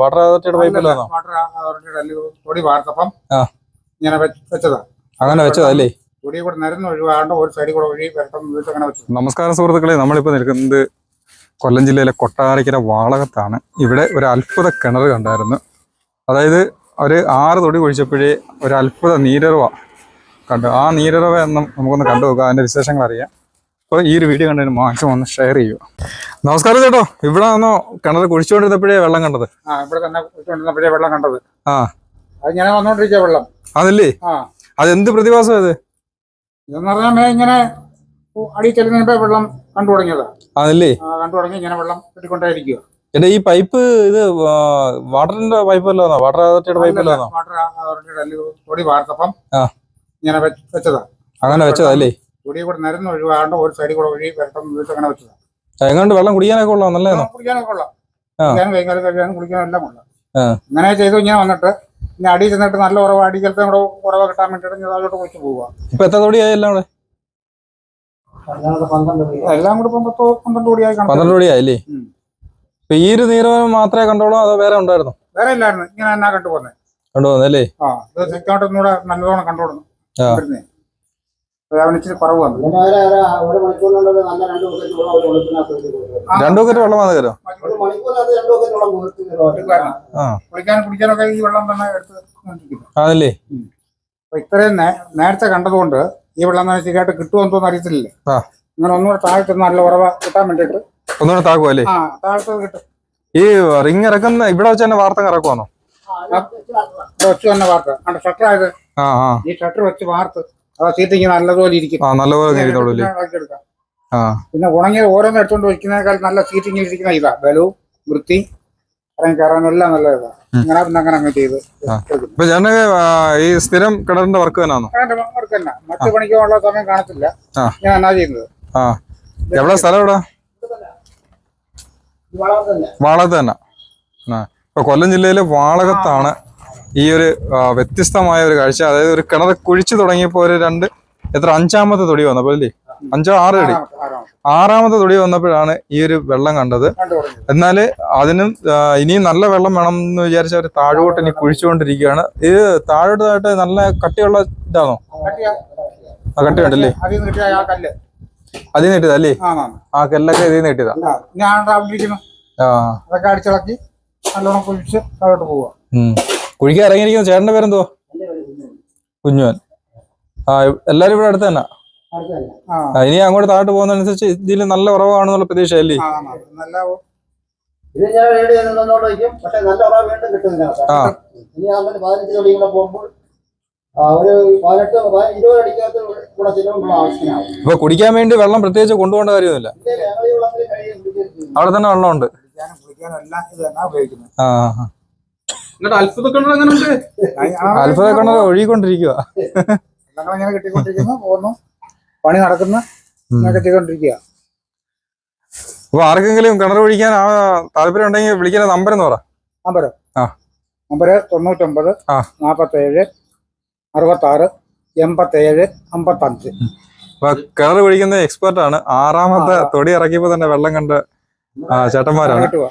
Water അതോറിറ്റിയുടെ പൈപ്പിലാണോ water അതോറിറ്റിയുടെ അല്ലെങ്കിൽ പൊടി വാർത്തപ്പം ആ. ഇങ്ങനെ വെച്ചതാ. അങ്ങനെ വെച്ചതല്ലേ പൊടി കൂടെ നിരന്ന് ഒഴിവാണ്ട് ഒരു സൈഡിൽ കൂടെ ഒഴി വരട്ടെന്ന് ചോദിച്ചു അങ്ങനെ വെച്ചത്. നമസ്കാരം സുഹൃത്തുക്കളെ നമ്മളിപ്പോൾ നിൽക്കുന്നത് കൊല്ലം ജില്ലയിലെ കൊട്ടാരക്കര വാളകത്താണ്. ഇവിടെ ഒരു അത്ഭുത കിണർ കണ്ടായിരുന്നു. അതായത് ഒരു ആറ് തൊടി കുഴിച്ചപ്പോഴേ ഒരു അത്ഭുത നീരറവ കണ്ടു. ആ നീരറവ എന്നും നമുക്കൊന്ന് കണ്ടു നോക്കാം അതിന്റെ വിശേഷങ്ങൾ അറിയാം അപ്പോൾ ഈ ഒരു വീഡിയോ കണ്ടതിന് മാക്സിമം ഒന്ന് ഷെയർ ചെയ്യുക നമസ്കാരം ചേട്ടോ. ഇവിടെ നിന്നോ കിണർ കുഴിച്ചുകൊണ്ടിരുന്നപ്പോഴേ വെള്ളം കണ്ടത്. ആ ഇവിടെ തന്നെ വെച്ചുകൊണ്ടിരുന്നപ്പോഴേ വെള്ളം കണ്ടത്. ആ. അത് ഇങ്ങനെ വന്നോണ്ടിരിക്കുക വെള്ളം. അതല്ലേ? ആ. അതെന്ത് പ്രതിഭാസം അത്? ഇതെന്ന് പറഞ്ഞാൽ ഇങ്ങനെ അടി ചെല്ലുന്നതിന് വെള്ളം കണ്ടു തുടങ്ങിയതാ. അതല്ലേ? കണ്ടു തുടങ്ങി ഇങ്ങനെ വെള്ളം കിട്ടിക്കൊണ്ടേയിരിക്കുക എന്റെ ഈ പൈപ്പ് ഇത് വാട്ടറിന്റെ പൈപ്പ് അല്ലാന്നോ? വാട്ടർ അതോറിറ്റിയുടെ പൈപ്പ് അല്ലാന്നോ? വാട്ടർ അതോറിറ്റിയുടെ വാർത്തപ്പം. ഇങ്ങനെ വെച്ച് വെച്ചതാ. അങ്ങനെ വെച്ചതല്ലേ പൊടി കൂടെ നിരന്ന് ഒഴിവാണ്ട് ഒരു സൈഡിൽ കൂടെ ഒഴി വരട്ടെന്ന് വീട്ടിൽ അങ്ങനെ വെച്ചതാണ് എങ്ങാണ്ട് വെള്ളം കുടിക്കാനൊക്കെ ഉള്ളതാ നല്ലതാണോ? കുടിക്കാനൊക്കെ കൊള്ളാം ആ. കുടിക്കാനും കൈകാലം കഴിയാനും കുടിക്കാനും എല്ലാം കൊള്ളാം ആ. ഇങ്ങനെ ചെയ്തു ഇങ്ങനെ വന്നിട്ട് ഇനി അടി ചെന്നിട്ട് നല്ല ഉറവ് അടി ചിലപ്പോൾ കൂടെ ഉറവ് കിട്ടാൻ വേണ്ടിയിട്ട് ഇനി അതിലോട്ട് വെച്ച് പോവുക. ഇപ്പൊ എത്ര തൊടിയായി എല്ലാം കൂടെ എല്ലാം കൂടെ ഇപ്പം പത്തോ പന്ത്രണ്ട് കൂടി കാണും പന്ത്രണ്ട് തൊടിയായില്ലേ ഉം. ഇപ്പൊ ഈ ഒരു നീരവം മാത്രമേ കണ്ടോളൂ അതോ വേറെ ഉണ്ടായിരുന്നു? വേറെ ഇല്ലായിരുന്നു ഇങ്ങനെ എന്നാ കണ്ടുപോന്നെ വന്നല്ലേ ആ ഇത് സെക്കോട്ട് ഒന്നുകൂടെ നല്ലതോണം ആ. അവന് ഇച്ചിരി കുറവ് വന്നു. രണ്ട് ബക്കറ്റ് വെള്ളം വന്നു. ആ. കുളിക്കാനും കുടിക്കാനൊക്കെ ഈ വെള്ളം തന്നെ എടുത്ത് അതല്ലേ അപ്പൊ ഇത്രയും നേരത്തെ കണ്ടതുകൊണ്ട് ഈ വെള്ളം തന്നെ ശരിയായിട്ട് കിട്ടുമെന്ന് തോന്നുന്നു അറിയത്തില്ല ആ. ഇങ്ങനെ ഒന്നുകൂടെ താഴത്ത് നല്ല ഉറവ കിട്ടാൻ വേണ്ടിട്ട് ഒന്നുകൂടെ താക്കുവോ ആ താഴത്ത് കിട്ടും. ഈ റിങ് ഇറക്കുന്ന ഇവിടെ വെച്ച് തന്നെ വാർത്ത ഇറക്കുവാണോ വെച്ച് തന്നെ വാർത്ത. കണ്ട ഷട്ടർ ആയത്? ആ ആ. ഈ ഷട്ടർ വെച്ച് വാർത്ത്. അതാ സീറ്റിങ് നല്ലതുപോലെ ഇരിക്കും. ആ നല്ലപോലെ ഇരിക്കുന്നുള്ളൂ. ആ. പിന്നെ ഉണങ്ങിയ ഓരോന്ന് എടുത്തോണ്ട് വെക്കുന്നേക്കാൾ നല്ല സീറ്റിംഗ് ഇരിക്കുന്ന ഇതാ. ബലവും വൃത്തി ഇറങ്ങി കയറാനും എല്ലാം നല്ല ഇതാ. ഇങ്ങനെ പിന്നെ അങ്ങനെ അങ്ങ് ചെയ്ത് ഇപ്പൊ ചേട്ടന് ഈ സ്ഥിരം കിണറിന്റെ വർക്ക് തന്നെയാണോ? അങ്ങനെ വർക്ക് തന്നെ. മറ്റു പണിക്കുള്ള സമയം കാണത്തില്ല. ഞാൻ എന്നാ ചെയ്യുന്നത്? ആ. എവിടെ? സ്ഥലം എവിടെ. വാളകത്ത് തന്നെ. ആ. ഇപ്പൊ കൊല്ലം ജില്ലയിലെ വാളകത്താണ് ഈ ഒരു വ്യത്യസ്തമായ ഒരു കാഴ്ച. അതായത് ഒരു കിണർ കുഴിച്ചു തുടങ്ങിയപ്പോ ഒരു രണ്ട് എത്ര അഞ്ചാമത്തെ തൊടി വന്നപ്പോ അല്ലേ? അഞ്ചോ ആറ് തൊടി? ആറാമത്തെ, തൊടി വന്നപ്പോഴാണ് ഈ ഒരു വെള്ളം കണ്ടത്. എന്നാൽ എന്നാൽ അതിനും ഇനിയും നല്ല വെള്ളം വേണം എന്ന് വിചാരിച്ച അവർ താഴോട്ട് ഇനി കുഴിച്ചുകൊണ്ടിരിക്കുകയാണ്. ഇത് താഴോട്ടായിട്ട് നല്ല കട്ടിയുള്ള ഇതാണോ? ആ കട്ടിയുണ്ടല്ലേ അതിൽ നീട്ടിയതാ അല്ലേ? ആ കല്ലൊക്കെ ഇതിൽ നീട്ടിയതാ ഞാൻ അതൊക്കെ അടിച്ചിളക്കി നല്ലോണം കുഴിച്ച് താഴോട്ട് പോവുക. ഉം. കുഴിക്കാൻ ഇറങ്ങിയിരിക്കുന്ന. ചേട്ടന്റെ പേരെന്തോ? കുഞ്ഞുവൻ ആ എല്ലാരും ഇവിടെ അടുത്ത് തന്നെ? ഇനി അങ്ങോട്ട് താഴോട്ട് പോകുന്നതനുസരിച്ച് ഇതിൽ നല്ല ഉറവാണെന്നുള്ള പ്രതീക്ഷ അല്ലേ ആ. ഇപ്പൊ കുടിക്കാൻ വേണ്ടി വെള്ളം പ്രത്യേകിച്ച് കൊണ്ടുപോകേണ്ട കാര്യമൊന്നുമില്ല. അവിടെ തന്നെ വെള്ളമുണ്ട്. ആ. എന്നിട്ട് അത്ഭുത കിണർ അങ്ങനെ ഉണ്ട്? അത്ഭുത കിണർ ഒഴുകിക്കൊണ്ടിരിക്കുക വെള്ളങ്ങൾ ഇങ്ങനെ കിട്ടിക്കൊണ്ടിരിക്കുന്നു പോകുന്നു. പണി നടക്കുന്നു അപ്പൊ ആർക്കെങ്കിലും കിണർ ഒഴിക്കാൻ ആ താല്പര്യം ഉണ്ടെങ്കിൽ വിളിക്കുന്ന നമ്പർ എന്ന് പറ. നമ്പര് ആ. നമ്പര് തൊണ്ണൂറ്റൊമ്പത് ആ. നാപ്പത്തേഴ് അറുപത്താറ് എൺപത്തേഴ് അമ്പത്തഞ്ച്. അപ്പൊ കിണർ ഒഴിക്കുന്ന എക്സ്പെർട്ട് ആണ്. ആറാമത്തെ തൊടി ഇറക്കിയപ്പോ തന്നെ വെള്ളം കണ്ട് ആ, ചേട്ടന്മാരാണ്. എവിടെ?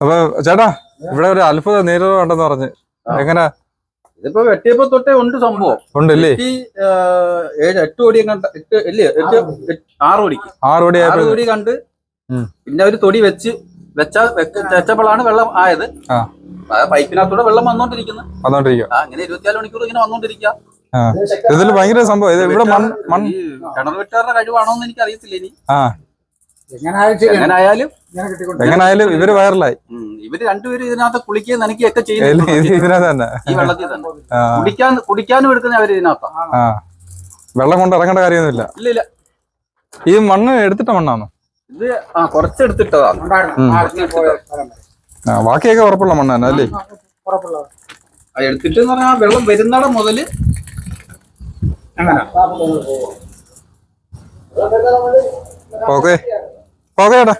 അപ്പൊ ചേട്ടാ ഇവിടെ ഒരു അത്ഭുത നീരവ് ഉണ്ടെന്ന് പറഞ്ഞ്. എങ്ങനെ? ഇതിപ്പോ വെട്ടിയപ്പോ തൊട്ടേ ഉണ്ട് സംഭവം. ഉണ്ടല്ലേ? ഏഴ് എട്ട് കോടി കണ്ട എട്ട് ഇല്ലേ ആറ് കോടിക്ക് ആറ് കോടി ആറ് കോടി കണ്ട് പിന്നെ ഒരു തൊടി വെച്ച് വെച്ച വെച്ചപ്പോഴാണ് വെള്ളം ആയത്. പൈപ്പിനകത്തൂടെ വെള്ളം വന്നോണ്ടിരിക്കുന്നത് വന്നോണ്ടിരിക്കുക അങ്ങനെ ഇങ്ങനെ ഇരുപത്തിനാല് മണിക്കൂർ ഇങ്ങനെ വന്നോണ്ടിരിക്കുക ഇതിൽ ഭയങ്കര സംഭവം. ഇത് ഇവിടെ കിണർ വെട്ടാറുടെ കഴിവാണോന്ന് എനിക്ക് അറിയത്തില്ല ഇനി എങ്ങനായാലും ഇവർ വൈറലായി ഇവർ രണ്ടുപേരും ഇതിനകത്ത് കുളിക്കുകയും നനയ്ക്കുകയൊക്കെ ചെയ്യുന്നു ഇതിനകത്ത് തന്നെ. ഈ വെള്ളത്തിൽ തന്നെ. കുടിക്കാൻ കുടിക്കാനും എടുക്കുന്ന അവർ ഇതിനകത്താണ് ആ. വെള്ളം കൊണ്ട് ഇറങ്ങേണ്ട കാര്യമൊന്നുമില്ല. ഇല്ല ഇല്ല. ഈ മണ്ണ് എടുത്തിട്ട മണ്ണാണോ? ഇത് ആ കുറച്ചെടുത്തിട്ടതാണ് ബാക്കിയൊക്കെ ഉറപ്പുള്ള മണ്ണാണ് അല്ലേ? എടുത്തിട്ട് പറഞ്ഞാൽ വെള്ളം വരുന്നിടം മുതൽ ഓക്കെ. ഓക്കെ ചേട്ടാ